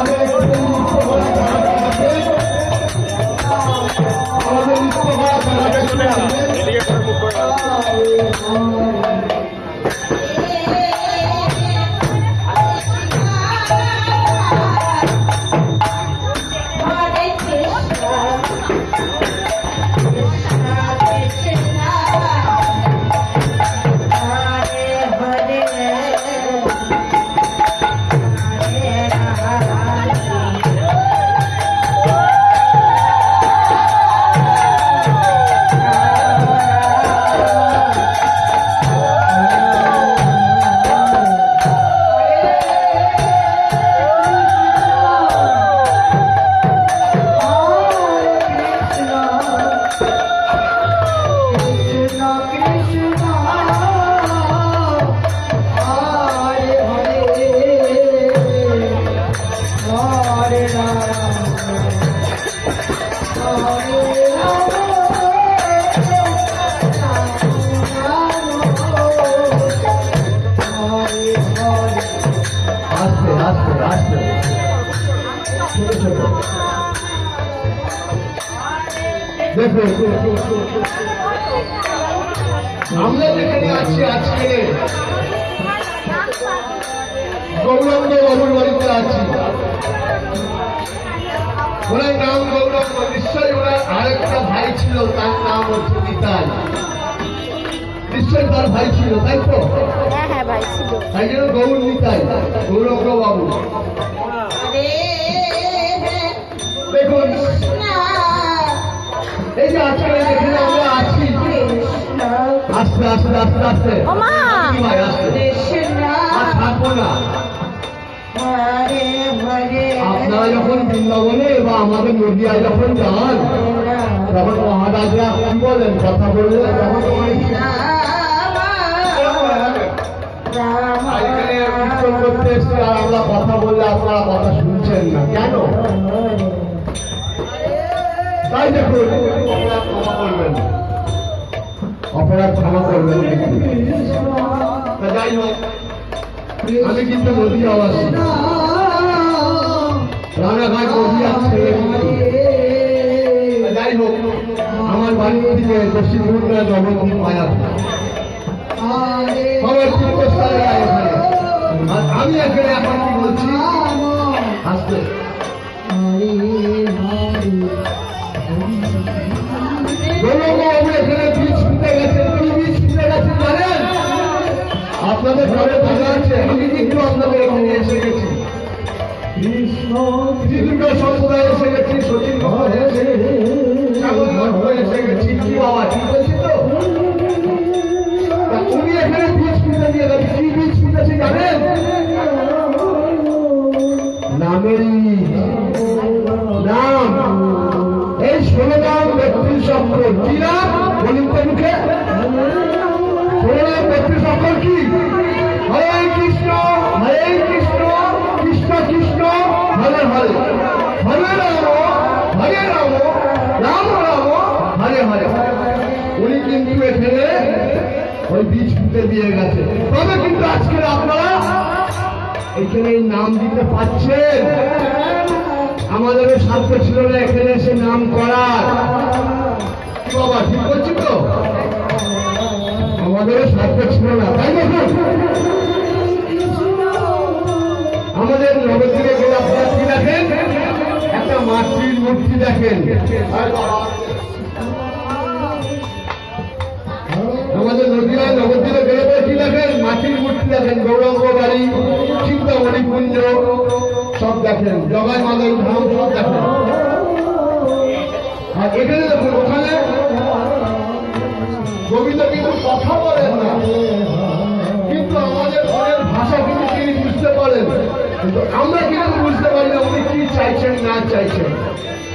আমাদের আরেকটা ভাই ছিল তার নাম হচ্ছে নিতাই নিশ্চয়ই তার ভাই ছিল তাই তো? হ্যাঁ হ্যাঁ ভাই ছিল। তাই জন্য গৌর নিতাই গৌরঙ্গ বাবু দেখুন এই যে আজকে আমরা আছি। আস্তে আস্তে আস্তে আস্তে। থাকব না। আপনারা যখন বৃন্দাবনে বা আমাদের নদিয়ায় যখন যান তখন মহারাজরা কি বলেন, কথা বললে তখন করতে এসছি, আর আমরা কথা বললে আপনারা কথা শুনছেন না। কেন? তাই দেখুন ক্ষমা করবেন। অপরাধ ক্ষমা করবেন যাই হোক, আমি কিন্তু রানাঘাট নদীয়া ছেলে কিন্তু। যাই হোক আমার বাড়ি থেকে দক্ষিণ মায়া তীর্থস্থানে এখানে। আর আমি এখানে এখন বলছি আসতে। আপনাদের ঘরে ভালো আছে। আমি কিন্তু আপনাদের এখানে এসে গেছি। কৃষ্ণ সম্প্রদায় এসে গেছি সচিন ঘর এসে সাগর মঠ এসে গেছি কি বাবা ঠিক এখানে এই নাম দিতে পাচ্ছেন আমাদেরও সাধ্য ছিল না এখানে এসে নাম করার। বাবা, ঠিক করছি তো? আমাদেরও সাধ্য ছিল না, তাই না আমাদের নবদ্বীপে গেলে আপনারা কি দেখেন? একটা মাটির মূর্তি দেখেন। আমাদের নদীয়ায় নবদ্বীপে গেলে কি দেখেন? মাটির মূর্তি দেখেন, গৌরঙ্গ বাড়ি। কুঞ্জ সব দেখেন। জগাই মাদাই ধাম, সব দেখেন। আর এখানে দেখুন, ওখানে গোবিন্দ কিন্তু কথা বলেন না। কিন্তু আমাদের ঘরের ভাষা কিন্তু তিনি বুঝতে পারেন। কিন্তু আমরা কিন্তু বুঝতে পারি না উনি কি চাইছেন, না চাইছেন।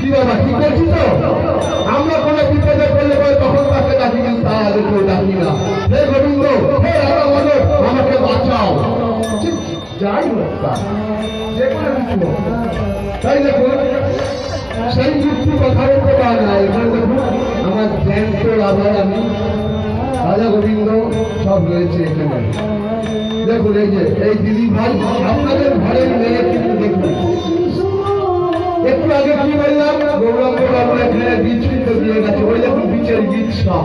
কি বাবা, কি করছি তো? আমরা কোনো বিপদে পড়লে পরে তখন তাকে ডাকি তার আগে কেউ ডাকি না। হে গোবিন্দ, হে রাধা আমাকে বাঁচাও। ঠিক যাই হোক যে কোনো কিছু তাই দেখুন সেই যুক্তি কথা বলতে পারে না এখানে দেখুন আমার জ্যান্ত রাধা আমি, রাজা গোবিন্দ সব রয়েছে এখানে। দেখুন এই যে, এই দিদি ভাই, আপনাদের ঘরের মেয়ে কিন্তু দেখুন। একটু আগে কি বললাম? গৌরঙ্গ বাবু এখানে বীজ কিন্তু দিয়ে গেছে। ওই দেখুন, বীজের বীজ সব।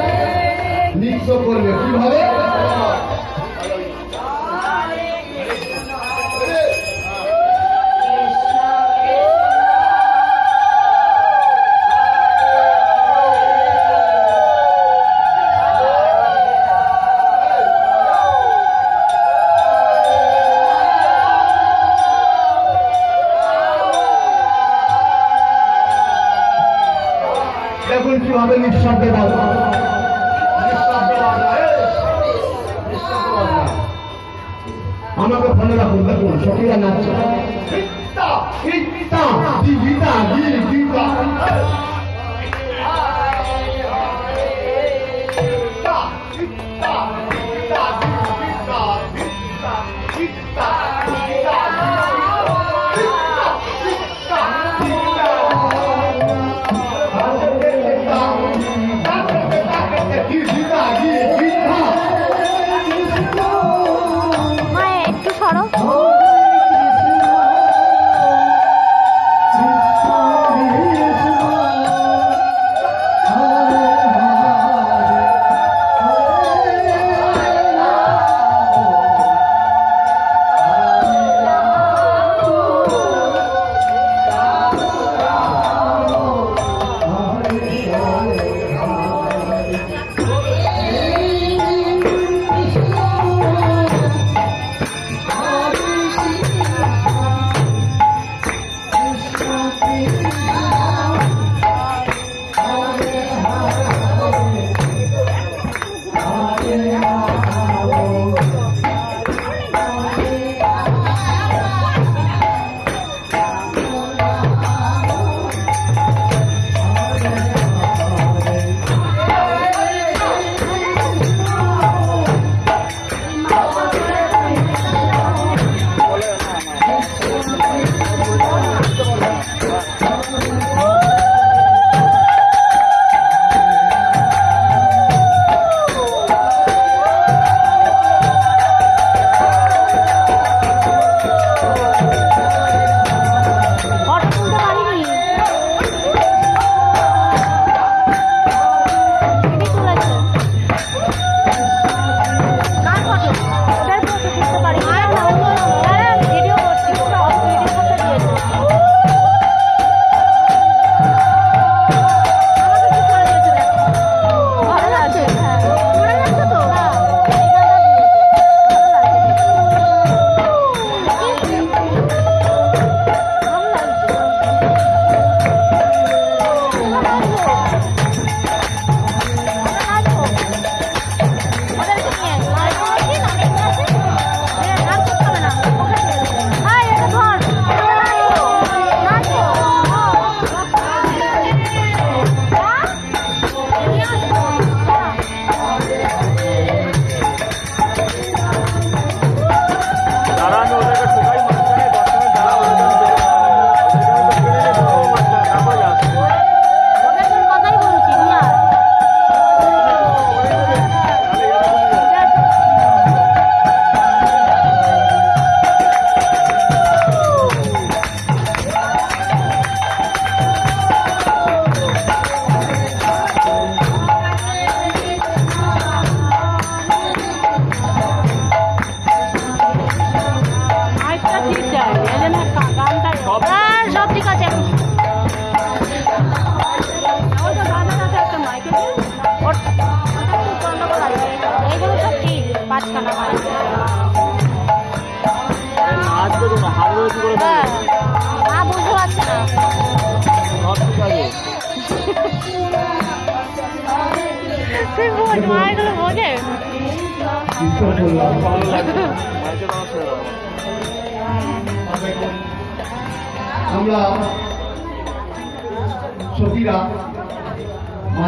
নৃত্য করবে। কীভাবে? আমাকে ফোনে রাখো দেখো সকিরা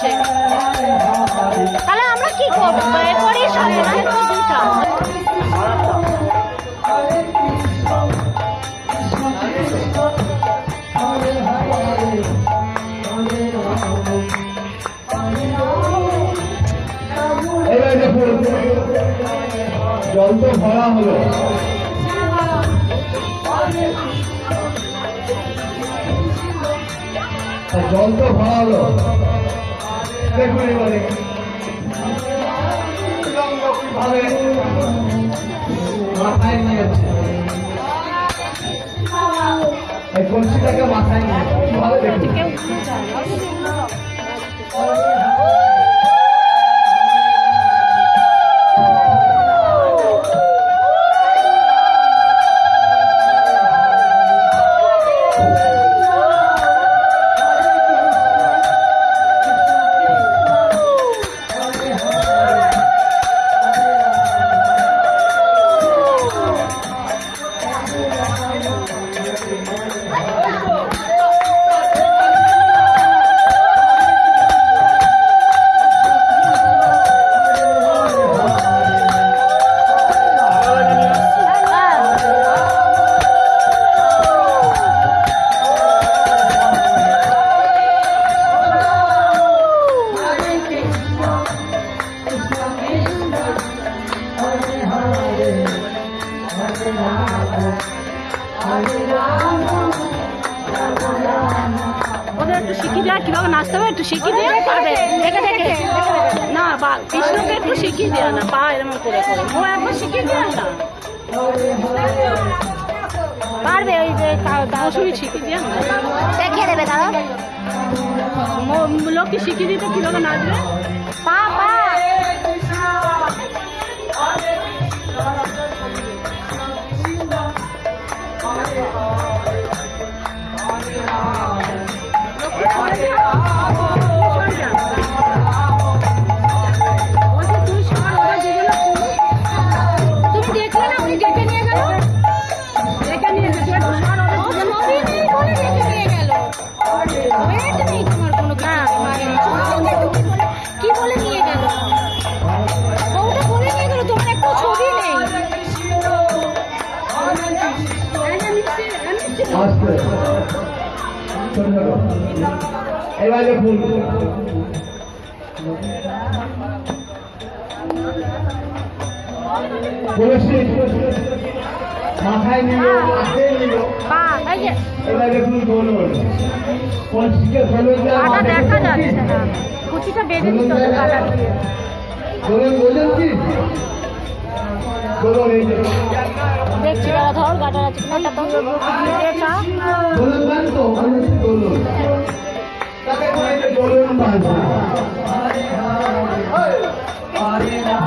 করছে তাহলে আমরা কি করব? এ করি সবে না তো দুটা এবার দেখুন, জল তো ভরা হলো। জল তো ভরা হলো। দেখুন বলে। কীভাবে মাথায় নিয়েছে এই কলসিটাকে মাথায় নিয়েছে কীভাবে দেখুন ও একবার দেওয়া না পারবে ওই যে মৌসুমি শিখিয়ে দিয়ে দেখিয়ে দেবে দাদা লোককে শিখিয়ে দিতে কীভাবে নাচবে? পা এবার কলসি মাথায় নিল হাতে নিল পা এই যে এবার দেখুন দোলন কলসিকে দোলন দেওয়া দেখা যাচ্ছে না কুচিটা বেঁধে দিতে কাটা দিয়ে দোলন বোঝেন কি দোলন এই দেখছি দাদা ধর গাটা আছে কিনা তো এটা তো তাকে বলেছে বলুন বাবা পারে না পারে না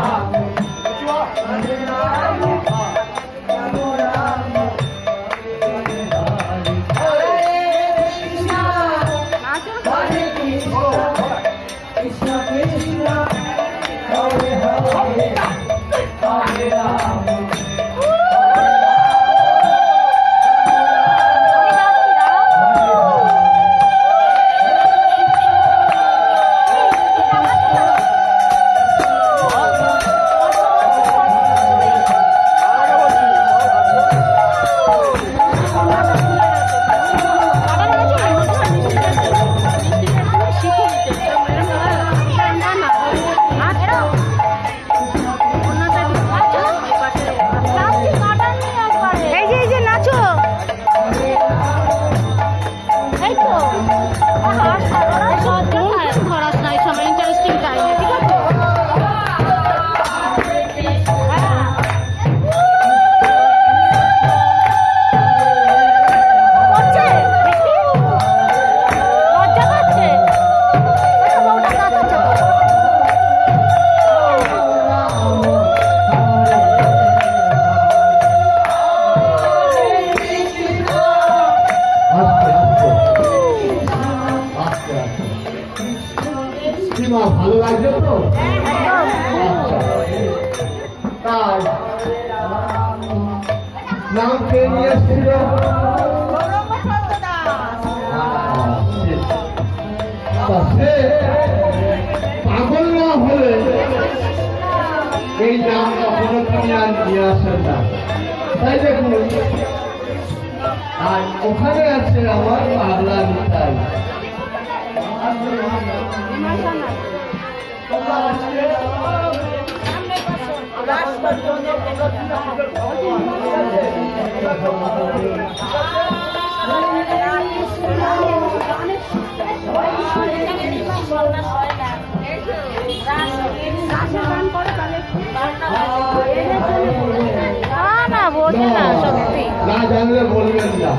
না জানলে বলবেন না।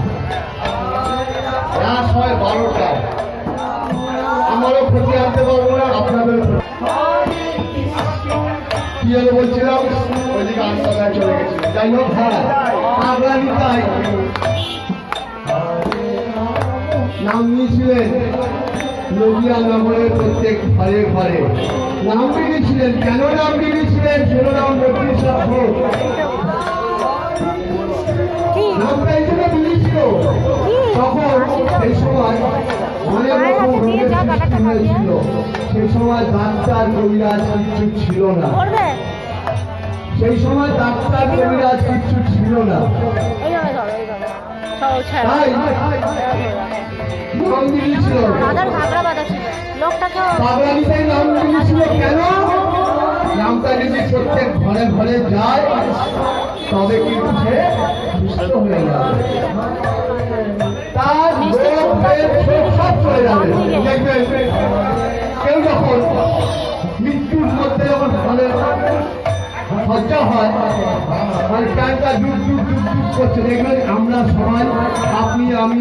রাত হয় বারোটায়। আমারও ক্ষতি আনতে পারব না আপনাদের হলো বলছিলাম, ওইদিকে আটটায় চলে গেছিল যাই হোক হ্যাঁ আগ্রামী তাই। নাম নিয়েছিলেন নদিয়া নগরের প্রত্যেক ঘরে ঘরে। নাম দিয়েছিলেন কেন নাম দিয়েছিলেন শিরোনাম ঘোষ কি নামটা এই জন্য দিয়েছিল। তখন সেই সময় সেই সময় ডাক্তার কবিরাজ কিচ্ছু ছিল না। সেই সময় ডাক্তার কবিরাজ কিচ্ছু ছিল না। নামটা যদি প্রত্যেক ঘরে ঘরে যায় তবে কিন্তু সে সুস্থ হয়ে যাবে। তার সব চলে যাবে। দেখবেন কেউ যখন মৃত্যুর মধ্যে যখন ফলে সজ্জা হয় মানে করছে, দেখবেন আমরা সবাই, আপনি, আমি,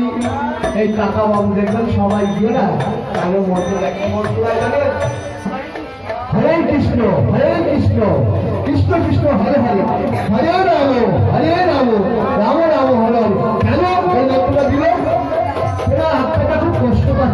এই কাকা বাবু দেখবেন সবাই গিয়ে না কেন মন্ত্র হরে কৃষ্ণ হরে কৃষ্ণ কৃষ্ণ কৃষ্ণ, হরে হরে হরে রাম হরে রাম রাম রাম, হরে কেন? এই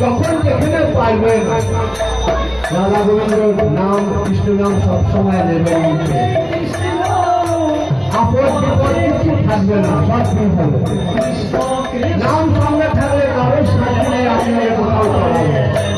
যখন যেখানে পারবেন রাধা গোবিন্দ নাম কৃষ্ণ নাম সবসময় নেবেন থাকবে না, সব নাম সঙ্গে থাকলে কারোর সাথে আপনি কোথাও পাবেন